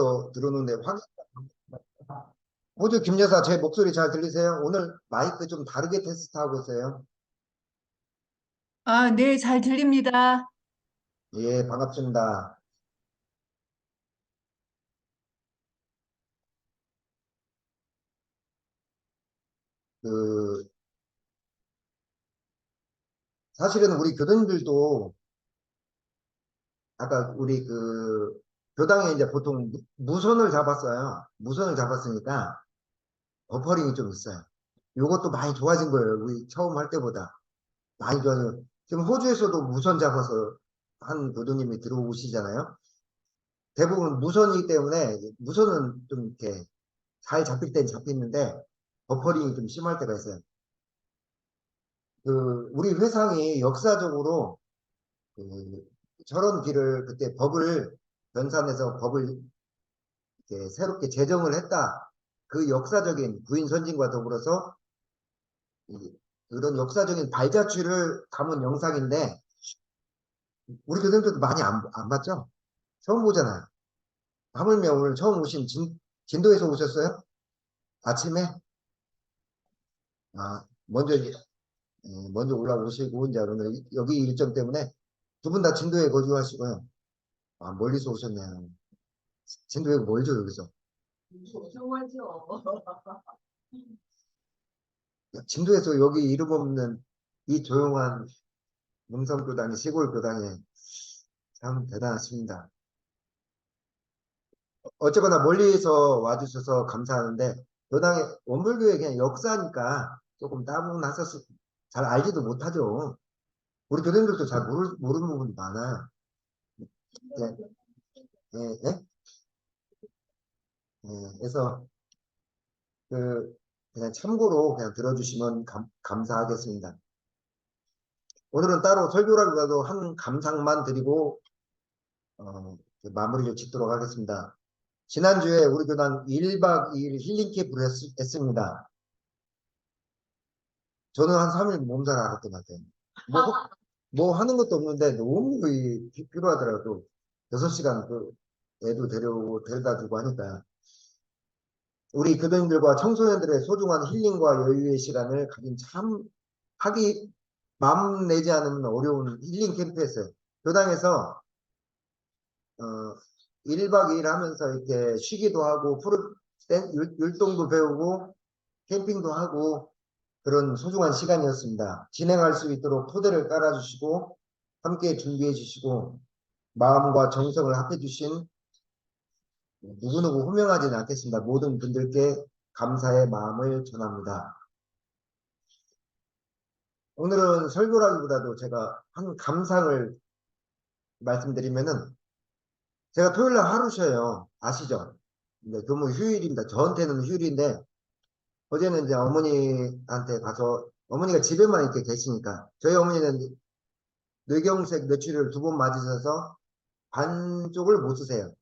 또 들어오는데 확 호주 김 여사 제 목소리 잘 들리세요? 오늘 마이크 좀 다르게 테스트하고 있어요. 아, 네, 잘 들립니다. 예, 반갑습니다. 그 사실은 우리 교도님들도 아까 우리 그 교당에 이제 보통 무- 무선을 잡았어요. 무선을 잡았으니까 버퍼링이 좀 있어요. 요것도 많이 좋아진 거예요. 우리 처음 할 때보다 많이 좋아져요. 지금 호주에서도 무선 잡아서 한 교도님이 들어오시잖아요. 대부분 무선이기 때문에 무선은 좀 이렇게 잘 잡힐 땐 잡히는데 버퍼링이 좀 심할 때가 있어요. 그 우리 회상이 역사적으로 그 저런 길을 그때 법을 변산해서 법을 새롭게 제정을 했다. 그 역사적인 구인 선진과 더불어서 이- 그런 역사적인 발자취를 담은 영상인데 우리 교수님들도 많이 안, 안 봤죠? 처음 보잖아요. 하물며 오늘 처음 오신 진, 진도에서 오셨어요? 아침에? 아, 먼저, 이- 예, 먼저 올라오시고, 이제 오늘 이- 여기 일정 때문에 두 분 다 진도에 거주하시고요. 아, 멀리서 오셨네요. 진도에 멀죠, 여기서? 진도에서 여기 이름 없는 이 조용한 능성교당이 시골 교당에 참 대단하십니다. 어쨌거나 멀리서 와주셔서 감사하는데 교당의 원불교의 그냥 역사니까 조금 따분하셨을 잘 알지도 못하죠. 우리 교장들도 잘 모르, 모르는 부분이 많아요. 네. 예, 예? 예, 그래서 그 그냥 참고로 그냥 들어주시면 감, 감사하겠습니다. 오늘은 따로 설교라기보다도 한 감상만 드리고 어, 마무리를 짓도록 하겠습니다. 지난주에 우리 교단 1박 2일 힐링 캠프를 했, 했습니다. 저는 한 3일 몸살 알았던 것 같아요. 뭐, 뭐 하는 것도 없는데 너무 이 피- 필요하더라도 6시간 그 애도 데려오고 데려다 주고 하니까 우리 교도님들과 청소년들의 소중한 힐링과 여유의 시간을 가진 참 하기 마음 내지 않으면 어려운 힐링 캠프였어요. 교당에서 어 1박 2일 하면서 이렇게 쉬기도 하고 율- 율동도 배우고 캠핑도 하고 그런 소중한 시간이었습니다. 진행할 수 있도록 토대를 깔아주시고 함께 준비해 주시고 마음과 정성을 합해 주신 누구누구 호명하지는 않겠습니다. 모든 분들께 감사의 마음을 전합니다. 오늘은 설교라기보다도 제가 한 감상을 말씀드리면은 제가 토요일 날 하루 쉬어요. 아시죠? 네, 교무 휴일입니다. 저한테는 휴일인데 어제는 이제 어머니한테 가서 어머니가 집에만 이렇게 계시니까 저희 어머니는 뇌경색 뇌출혈 두 번 맞으셔서 반쪽을 못 쓰세요.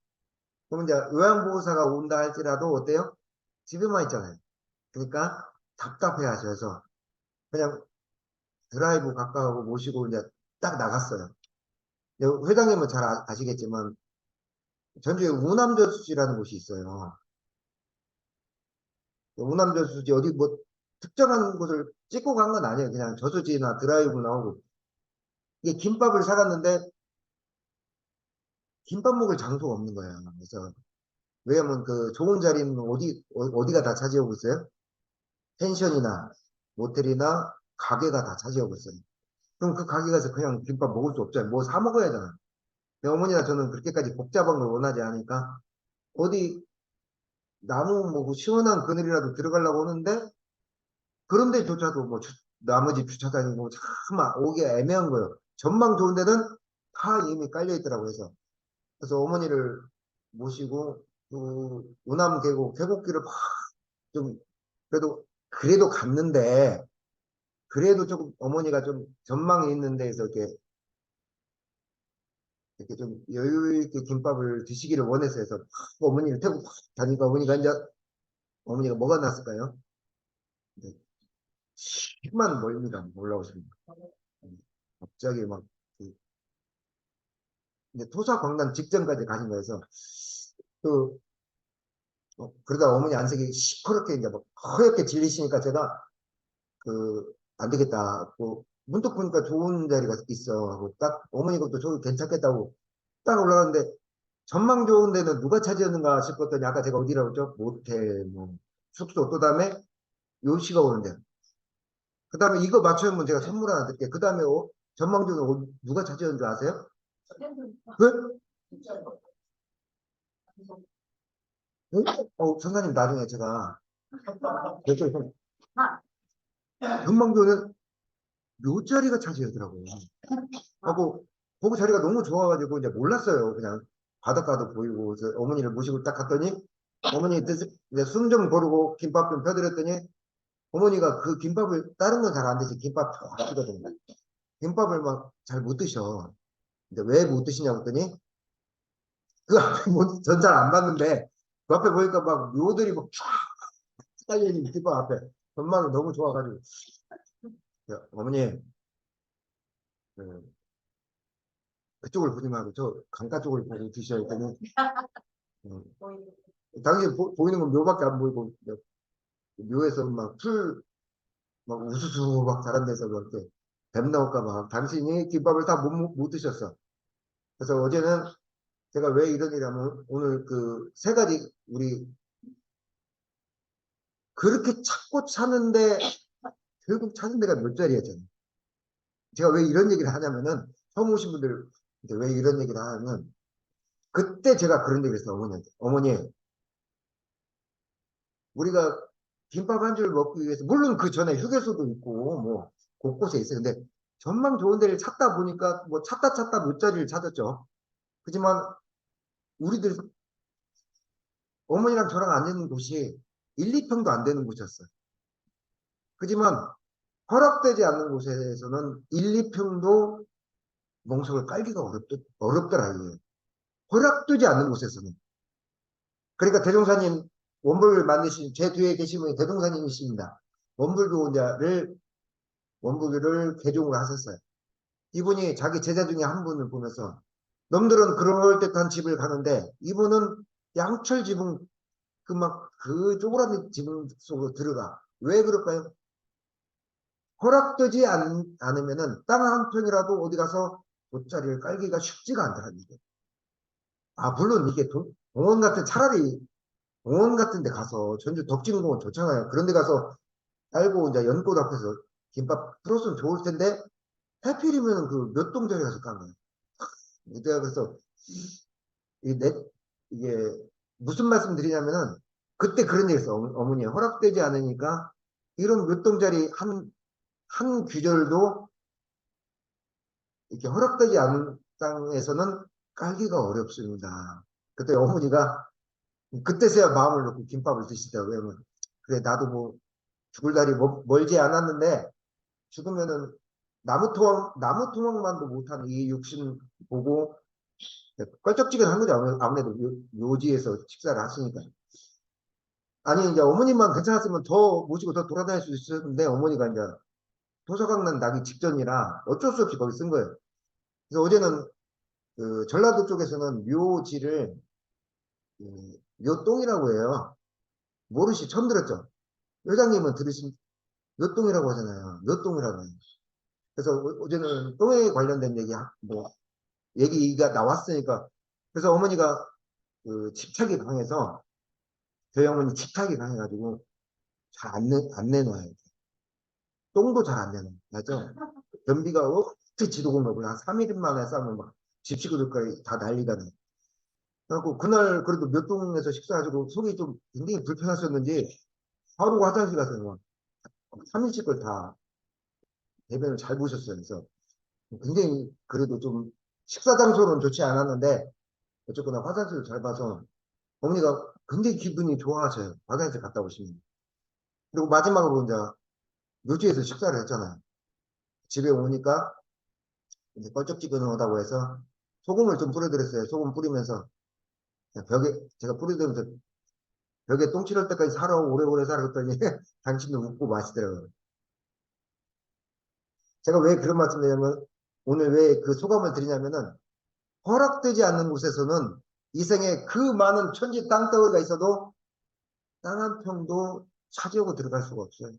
그럼 이제 요양보호사가 온다 할지라도 어때요? 집에만 있잖아요. 그러니까 답답해 하셔서 그냥 드라이브 가까우고 모시고 이제 딱 나갔어요. 회장님은 잘 아, 시겠지만 전주에 우남저수지라는 곳이 있어요. 우남 저수지 어디 뭐 특정한 곳을 찍고 간 건 아니에요. 그냥 저수지나 드라이브 나오고 이게 김밥을 사갔는데 김밥 먹을 장소가 없는 거예요. 그래서 왜냐면 그 좋은 자리는 어디 어- 어디가 다 차지하고 있어요? 펜션이나 모텔이나 가게가 다 차지하고 있어요. 그럼 그 가게 가서 그냥 김밥 먹을 수 없잖아요. 뭐 사 먹어야. 근데 어머니나 저는 그렇게까지 복잡한 걸 원하지 않으니까 어디 나무 뭐 시원한 그늘이라도 들어가려고 하는데 그런 데조차도 뭐 주- 나머지 주차장이고 참 오기 애매한 거예요. 전망 좋은 데는 다 이미 깔려 있더라고요. 그래서 그래서 어머니를 모시고 그 우남 계곡 계곡길을 막 좀 그래도 그래도 갔는데 그래도 조금 어머니가 좀 전망이 있는 데에서 이렇게 이렇게 좀 여유 있게 김밥을 드시기를 원해서 해서 막 어머니를 태고 막 다니까 어머니가 이제 어머니가 뭐가 났을까요? 네. 심한 멀미가 올라오십니다. 갑자기 막 그, 이제 토사광난 직전까지 가신 거여서 그 어, 그러다 어머니 안색이 시커멓게 이제 막 허옇게 질리시니까 제가 그 안 되겠다. 뭐 문득 보니까 좋은 자리가 있어. 하고 딱 어머니 것도 저기 괜찮겠다고 딱 올라갔는데 전망 좋은 데는 누가 차지했는가 싶었더니 아까 제가 어디라고 했죠? 모텔, 뭐 숙소 또 다음에 요시가 오는데 그 다음에 이거 맞추면 제가 선물 하나 드릴게요. 그 다음에 전망 좋은 데 누가 차지했는 줄 아세요? 그? 응? 어, 선사님 나중에 제가 결정이 좀 전망조는 요 자리가 차지하더라고요. 하고 거기 자리가 너무 좋아가지고 이제 몰랐어요. 그냥 바닷가도 보이고 어머니를 모시고 딱 갔더니 어머니 숨좀 고르고 김밥 좀 펴드렸더니 어머니가 그 김밥을 다른 건 잘 안 드시 김밥 좋아하시거든요. 김밥을 막 잘 못 드셔. 근데 왜 못 드시냐고 했더니 그 앞에 전잘 안 봤는데 그 앞에 보니까 막 묘들이 막쫙 깔려있는 김밥 앞에 전망이 너무 좋아가지고 야, 어머니. 그, 그쪽을 보지 말고 저 강가 쪽을 보고 드셔야 되는. 음, 당신 보, 보이는 건 묘밖에 안 보이고 묘에서 막풀막 우수수 막 자란 데서 막 이렇게 뱀 나올까 봐 당신이 김밥을 다 못 못 드셨어. 그래서 어제는 제가 왜 이런 일하면 오늘 그 세 가지 우리 그렇게 찾고 찾는데 결국 찾은 데가 몇 자리였잖아요. 제가 왜 이런 얘기를 하냐면은 처음 오신 분들 왜 이런 얘기를 하냐면 그때 제가 그런 얘기를 했어요. 어머니한테. 어머니 우리가 김밥 한 줄 먹기 위해서 물론 그 전에 휴게소도 있고 뭐 곳곳에 있어요. 근데 전망 좋은 데를 찾다 보니까 뭐 찾다 찾다 몇 자리를 찾았죠. 하지만 우리들 어머니랑 저랑 앉는 곳이 1, 2평도 안 되는 곳이었어요. 하지만 허락되지 않는 곳에서는 1, 2평도 멍석을 깔기가 어렵더, 어렵더라, 이게. 허락되지 않는 곳에서는. 그러니까 대종사님, 원불을 만드신, 제 뒤에 계신 분이 대종사님이십니다. 원불교자를, 원불교를 개종을 하셨어요. 이분이 자기 제자 중에 한 분을 보면서, 놈들은 그럴 듯한 집을 가는데, 이분은 양철 지붕, 그 막, 그 쪼그라든 지붕 속으로 들어가. 왜 그럴까요? 허락되지 않, 않으면은 땅한 평이라도 어디 가서 돗자리를 깔기가 쉽지가 않더라는 게. 아, 물론 이게 도, 공원 같은 차라리 공원 같은 데 가서 전주 덕진공원 좋잖아요. 그런 데 가서 깔고 이제 연꽃 앞에서 김밥 풀었으면 좋을 텐데 해필이면 그 몇 동자리 가서 깐 거예요. 내가 그래서 이 내, 이게 무슨 말씀 드리냐면은 그때 그런 얘기 했어. 어머니 허락되지 않으니까 이런 몇 동자리 한 한 규절도 이렇게 허락되지 않은 땅에서는 깔기가 어렵습니다. 그때 어머니가 그때서야 마음을 놓고 김밥을 드시더라고요. 왜냐면 그래 나도 뭐 죽을 날이 멀지 않았는데 죽으면은 나무 토막 나무 토막만도 못하는 이 육신 보고 껄쩍지근한 거죠. 아무래도 묘지에서 식사를 하시니까. 아니 이제 어머님만 괜찮았으면 더 모시고 더 돌아다닐 수 있었는데 어머니가 이제 도서관난 나기 직전이라 어쩔 수 없이 거기 쓴 거예요. 그래서 어제는 그 전라도 쪽에서는 묘지를 그 묘똥이라고 해요. 모르시 처음 들었죠? 회장님은 들으신 묘똥이라고 하잖아요. 묘똥이라고 해요. 그래서 어- 어제는 똥에 관련된 얘기 뭐 얘기가 나왔으니까 그래서 어머니가 그 집착이 강해서 저희 어머니 집착이 강해가지고 잘 안 내놔요. 똥도 잘안 내놔요. 맞죠? 변비가 어떻게 지도고 먹고 한 3일 만에 싸면 막 집식구들까지 다 난리가 나요. 그래갖고 그날 그래도 몇 동에서 식사하시고 속이 좀 굉장히 불편하셨는지 바로 화장실 가서 막 3일씩 걸다 대변을 잘 보셨어요. 그래서 굉장히 그래도 좀 식사 장소는 좋지 않았는데 어쨌거나 화장실을 잘 봐서 어머니가 굉장히 기분이 좋아하셔요. 화장실 갔다 오시면. 그리고 마지막으로 이제 묘지에서 식사를 했잖아요. 집에 오니까 이제 껄쩍지근하다고 해서 소금을 좀 뿌려드렸어요. 소금 뿌리면서 벽에 제가 뿌려드리면서 벽에 똥 치를 때까지 살아 오래오래 살아 그랬더니 당신도 웃고 마시더라고요. 제가 왜 그런 말씀 드냐면 오늘 왜 그 소감을 드리냐면은 허락되지 않는 곳에서는 이 생에 그 많은 천지 땅덩어리가 있어도 땅 한 평도 차지하고 들어갈 수가 없어요.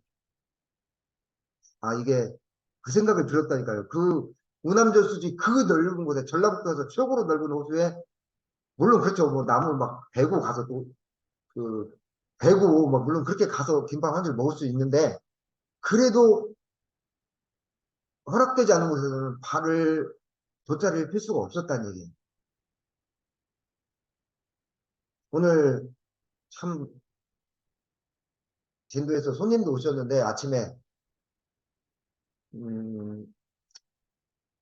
아, 이게 그 생각이 들었다니까요. 그 우남저수지 그 넓은 곳에 전라북도에서 최고로 넓은 호수에 물론 그렇죠. 뭐 나무 막 베고 가서 또그 베고 막 물론 그렇게 가서 김밥 한 줄 먹을 수 있는데 그래도 허락되지 않은 곳에서는 발을 돗자리를 필 수가 없었다는 얘기예요. 오늘 참 진도에서 손님도 오셨는데 아침에 음,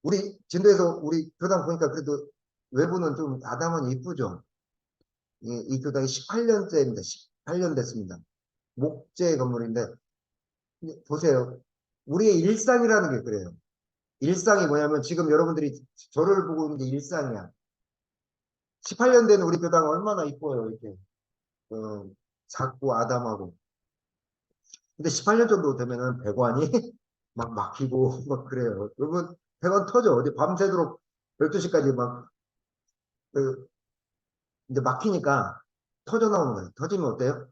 우리 진도에서 우리 교당 보니까 그래도 외부는 좀 아담하니 이쁘죠. 이, 이 교당이 18년째입니다. 18년 됐습니다. 목재 건물인데 보세요. 우리의 일상이라는 게 그래요. 일상이 뭐냐면 지금 여러분들이 저를 보고 있는 게 일상이야. 18년 된 우리 교당 얼마나 이뻐요. 이렇게 어, 작고 아담하고. 근데 18년 정도 되면은 배관이 막 막히고 막 그래요. 여러분 배관 터져. 어디 밤새도록 12시까지 막 그, 이제 막히니까 터져 나오는 거예요. 터지면 어때요?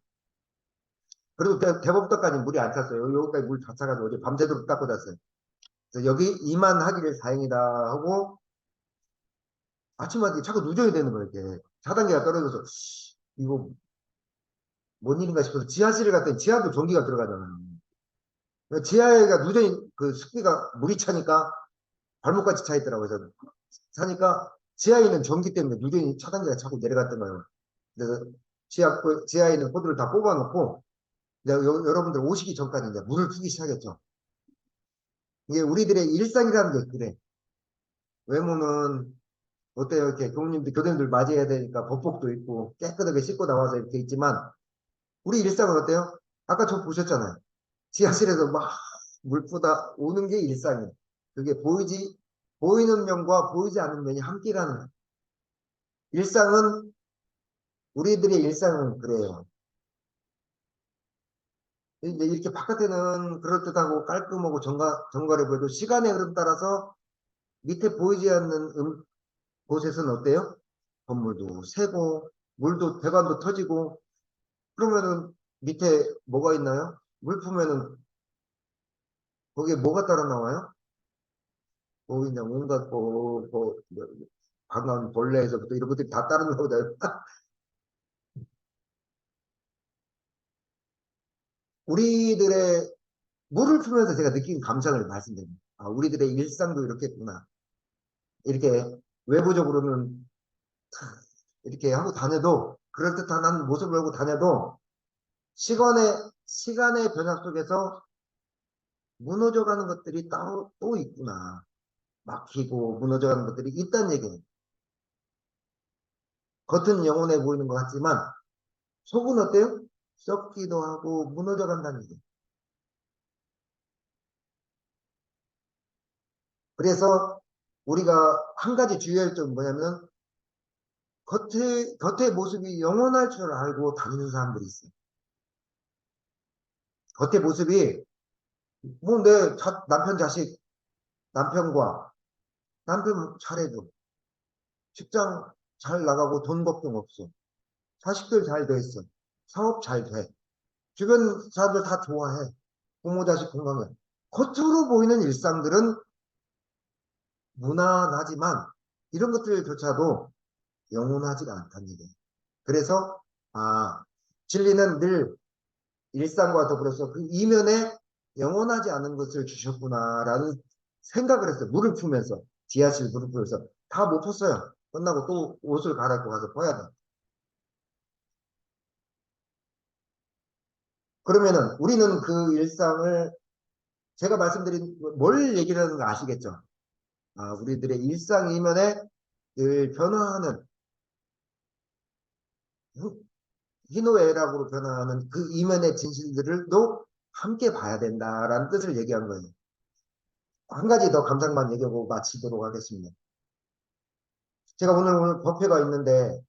그래도 대, 대법도까지 물이 안 찼어요. 여기까지 물 다 차가지고 어제 밤새도록 닦고 잤어요. 그래서 여기 이만 하기를 다행이다 하고 아침마다 자꾸 누적이 되는 거예요. 이렇게 차단기가 떨어져서 이거 뭔 일인가 싶어서 지하실에 갔더니 지하도 전기가 들어가잖아요. 그러니까 지하에가 누전이 그 습기가 물이 차니까 발목까지 차 있더라고요. 그래서 차니까 지하에 있는 전기 때문에 누전이 차단기가 자꾸 내려갔던 거예요. 그래서 지하 그 지하에 있는 코드를 다 뽑아놓고 이제 여, 여러분들 오시기 전까지 이제 물을 푸기 시작했죠. 이게 우리들의 일상이라는 게 그래. 외모는 어때요? 이렇게 교우님들, 교대님들 맞이해야 되니까 법복도 있고 깨끗하게 씻고 나와서 이렇게 있지만 우리 일상은 어때요? 아까 저 보셨잖아요. 지하실에서 막물 푸다 오는 게 일상이에요. 그게 보이지, 보이는 면과 보이지 않는 면이 함께라는. 일상은, 우리들의 일상은 그래요. 이제 이렇게 바깥에는 그럴듯하고 깔끔하고 정가, 정갈해 보여도 시간의 흐름 따라서 밑에 보이지 않는 음, 곳에서는 어때요? 건물도 새고, 물도, 배관도 터지고, 그러면은 밑에 뭐가 있나요? 물 품면은 거기에 뭐가 따라 나와요? 뭐 그냥 온갖 뭐, 뭐, 뭐 강한 벌레에서부터 이런 것들이 다 따라 나오잖아요. 우리들의 물을 품면서 제가 느낀 감상을 말씀드립니다. 아, 우리들의 일상도 이렇겠구나. 이렇게 외부적으로는 이렇게 하고 다녀도 그럴듯한 한 모습을 하고 다녀도 시간의 시간의 변화 속에서 무너져가는 것들이 따로 또 있구나. 막히고 무너져가는 것들이 있다는 얘기예요. 겉은 영혼해 보이는 것 같지만 속은 어때요? 썩기도 하고 무너져 간다는 얘기예요. 그래서 우리가 한 가지 주의할 점은 뭐냐면 겉의, 겉의 모습이 영원할 줄 알고 다니는 사람들이 있어요. 겉의 모습이 뭐 내 남편 자식 남편과 남편 잘해줘 직장 잘 나가고 돈 걱정 없어 자식들 잘 됐어 사업 잘 돼. 주변 사람들 다 좋아해. 부모 자식 건강해. 겉으로 보이는 일상들은 무난하지만 이런 것들조차도 영원하지가 않다는 얘기예요. 그래서 아 진리는 늘 일상과 더불어서 그 이면에 영원하지 않은 것을 주셨구나라는 생각을 했어요. 물을 풀면서 지하실 물을 풀면서 다 못 폈어요. 끝나고 또 옷을 갈아입고 가서 퍼야 돼. 그러면은 우리는 그 일상을 제가 말씀드린 뭘 얘기를 하는 거 아시겠죠? 아, 우리들의 일상 이면에 늘 변화하는 희노애락으로 변화하는 그 이면의 진실들을도 함께 봐야 된다라는 뜻을 얘기한 거예요. 한 가지 더 감상만 얘기하고 마치도록 하겠습니다. 제가 오늘 오늘 법회가 있는데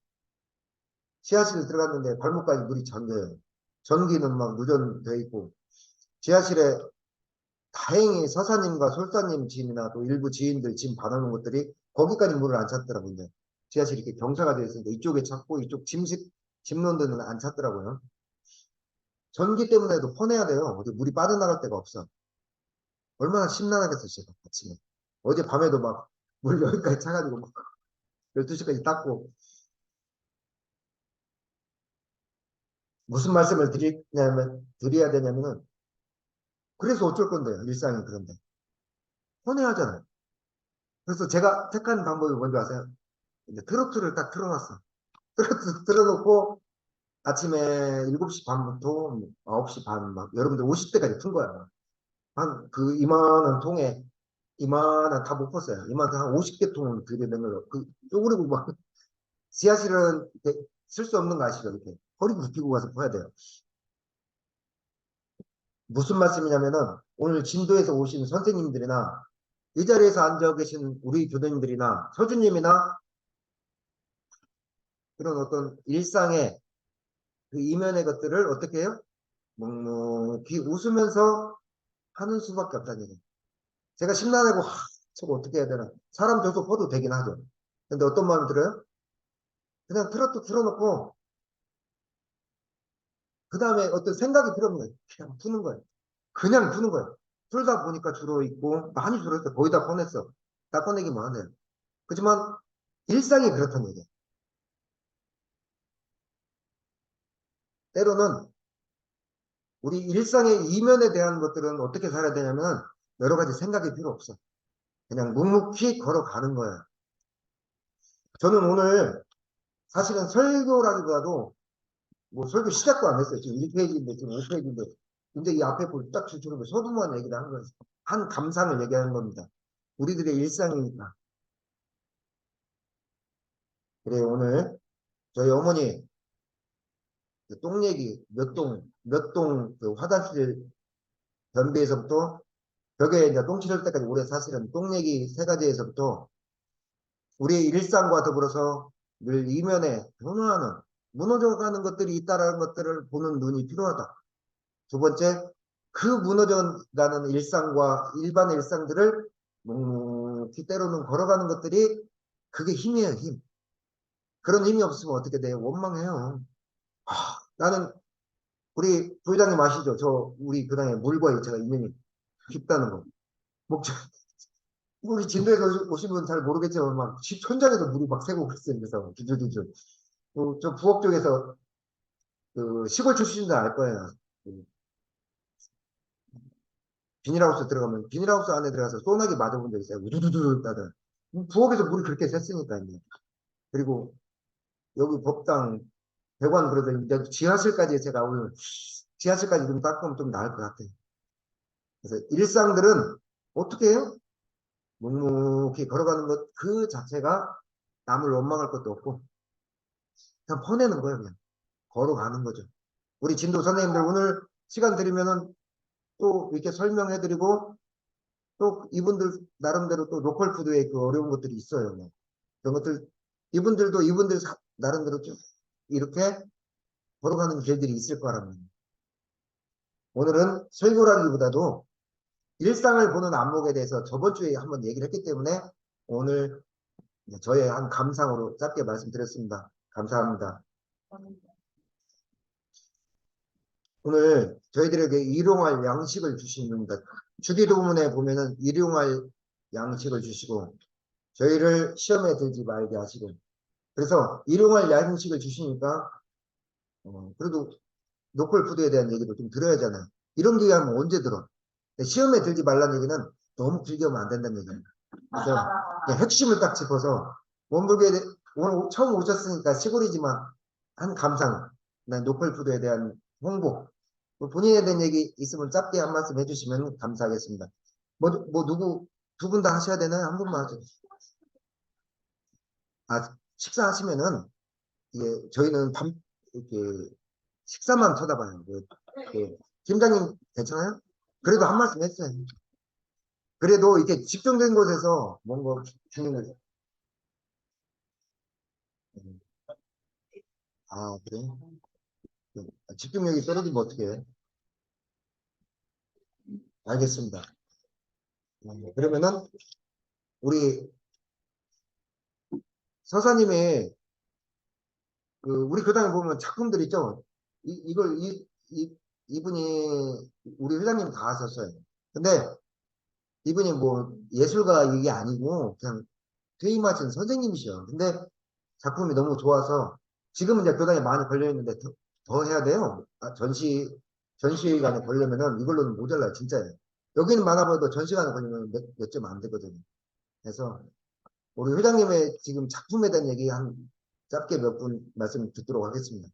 지하실 들어갔는데 발목까지 물이 잠겨요. 전기는 막 누전돼 있고 지하실에 다행히 서사님과 솔사님 짐이나 또 일부 지인들 짐 받아놓은 것들이 거기까지 물을 안 찼더라고요. 지하실이 이렇게 경사가 되어 있으니까 이쪽에 찾고 이쪽 짐식 짐론들은 안 찼더라고요. 전기 때문에도 퍼내야 돼요. 어디 물이 빠져나갈 데가 없어. 얼마나 심란하겠어, 제가 아침에. 어제 밤에도 막 물 여기까지 차가지고 막 12시까지 닦고. 무슨 말씀을 드리냐면, 드려야 되냐면은, 그래서 어쩔 건데요, 일상이 그런데. 혼내하잖아요. 그래서 제가 택한 방법이 뭔지 아세요? 이제 트로트를 딱 틀어놨어. 틀어놓고, 아침에 7시 반부터 9시 반, 막, 여러분들 50대까지 푼 거야. 한, 그, 이만한 통에, 이만한, 다 못 폈어요. 이만한 한 50개 통을 들여낸 거예요. 그, 쪼그리고 막, 지하실은 쓸 수 없는 거 아시죠? 이렇게. 허리 굽히고 가서 퍼야 돼요. 무슨 말씀이냐면은, 오늘 진도에서 오신 선생님들이나, 이 자리에서 앉아 계신 우리 교도님들이나, 서주님이나, 그런 어떤 일상의 그 이면의 것들을 어떻게 해요? 묵묵히 웃으면서 하는 수밖에 없다는 얘기예요. 제가 심란하고, 하, 저거 어떻게 해야 되나. 사람 줘서 퍼도 되긴 하죠. 근데 어떤 마음이 들어요? 그냥 트로트 틀어놓고, 그 다음에 어떤 생각이 필요 없는 거예요. 그냥 푸는 거예요. 그냥 푸는 거예요. 풀다 보니까 줄어 있고, 많이 줄었어요. 거의 다 꺼냈어. 다 꺼내기만 하네요. 그렇지만, 일상이 그렇다는 얘기예요. 때로는, 우리 일상의 이면에 대한 것들은 어떻게 살아야 되냐면, 여러 가지 생각이 필요 없어. 그냥 묵묵히 걸어가는 거야. 저는 오늘, 사실은 설교라기보다도, 뭐 설교 시작도 안 했어요. 지금 1페이지인데, 지금 5페이지인데, 근데 이 앞에 볼딱 줄줄고 서두만 얘기를 하는 거예요. 한 감상을 얘기하는 겁니다. 우리들의 일상이니까. 그래, 오늘 저희 어머니 그 똥 얘기 몇 동, 몇 동 그 화장실 변비에서부터 벽에 이제 똥 치를 때까지 오래 사실은 똥 얘기 세 가지에서부터 우리의 일상과 더불어서 늘 이면에 변화하는 무너져가는 것들이 있다라는 것들을 보는 눈이 필요하다. 두 번째, 그 무너져가는 일상과 일반 일상들을 묵묵히 때로는 걸어가는 것들이 그게 힘이에요, 힘. 그런 힘이 없으면 어떻게 돼요? 원망해요. 아, 나는 우리 부회장님 아시죠? 저 우리 그당에 물과 제가 인연이 깊다는 거. 목적 우리 진도에서 오신 분 잘 모르겠지만 막집 천장에서 물이 막 새고 그랬어요. 그래서 두두두두. 어, 저 부엌 쪽에서 그 시골 출신들 알 거예요. 그 비닐하우스 들어가면 비닐하우스 안에 들어가서 소나기 맞아본 적 있어요. 우두두두 따다. 부엌에서 물이 그렇게 샜으니까 이제. 그리고 여기 법당 배관 그러더니 이제 지하실까지 제가 오늘 지하실까지 좀 닦으면 좀 나을 것 같아요. 그래서 일상들은 어떻게 해요? 묵묵히 걸어가는 것 그 자체가 남을 원망할 것도 없고 그냥 퍼내는 거예요 그냥 걸어가는 거죠. 우리 진도 선생님들 오늘 시간 드리면은 또 이렇게 설명해드리고 또 이분들 나름대로 또 로컬 푸드에 그 어려운 것들이 있어요. 뭐. 그런 것들 이분들도 이분들 사- 나름대로 좀 이렇게 걸어가는 길들이 있을 거라는 오늘은 설교라기보다도 일상을 보는 안목에 대해서 저번 주에 한번 얘기를 했기 때문에 오늘 저의 한 감상으로 짧게 말씀드렸습니다. 감사합니다. 오늘 저희들에게 일용할 양식을 주십니다. 주기도문에 보면은 일용할 양식을 주시고 저희를 시험에 들지 말게 하시고 그래서 일용할 양식을 주시니까 어, 그래도 노컬 푸드에 대한 얘기도 좀 들어야잖아요. 이런 기회 하면 언제 들어? 시험에 들지 말라는 얘기는 너무 길게 하면 안 된다는 얘기예요. 그래서 그냥 핵심을 딱 짚어서 원불교에 대- 오늘 처음 오셨으니까 시골이지만 한 감상, 난 노컬 푸드에 대한 홍보, 뭐 본인에 대한 얘기 있으면 짧게 한 말씀 해주시면 감사하겠습니다. 뭐, 뭐 누구 두 분 다 하셔야 되나요? 한 분만 하죠. 아 식사하시면은 이게 저희는 밤 이렇게 식사만 쳐다봐요. 그, 그 팀장님 괜찮아요? 그래도 한 말씀 했어요. 그래도 이렇게 집중된 곳에서 뭔가 주는 거죠. 음. 아, 그래? 음, 집중력이 떨어지면 어떻게 해? 알겠습니다. 음, 그러면은, 우리 서사님의, 그, 우리 교당에 보면 작품들 있죠? 이, 이걸, 이, 이 이분이 우리 회장님 다 하셨어요. 근데 이분이 뭐 예술가 이게 아니고 그냥 퇴임하신 선생님이셔. 근데 작품이 너무 좋아서 지금은 이제 교단에 많이 걸려 있는데 더, 더 해야 돼요. 아, 전시 전시관에 걸려면은 이걸로는 모자라요, 진짜예요. 여기는 많아 보여도 전시관에 걸리면 몇 몇 점 안 되거든요. 그래서 우리 회장님의 지금 작품에 대한 얘기 한 짧게 몇 분 말씀 듣도록 하겠습니다.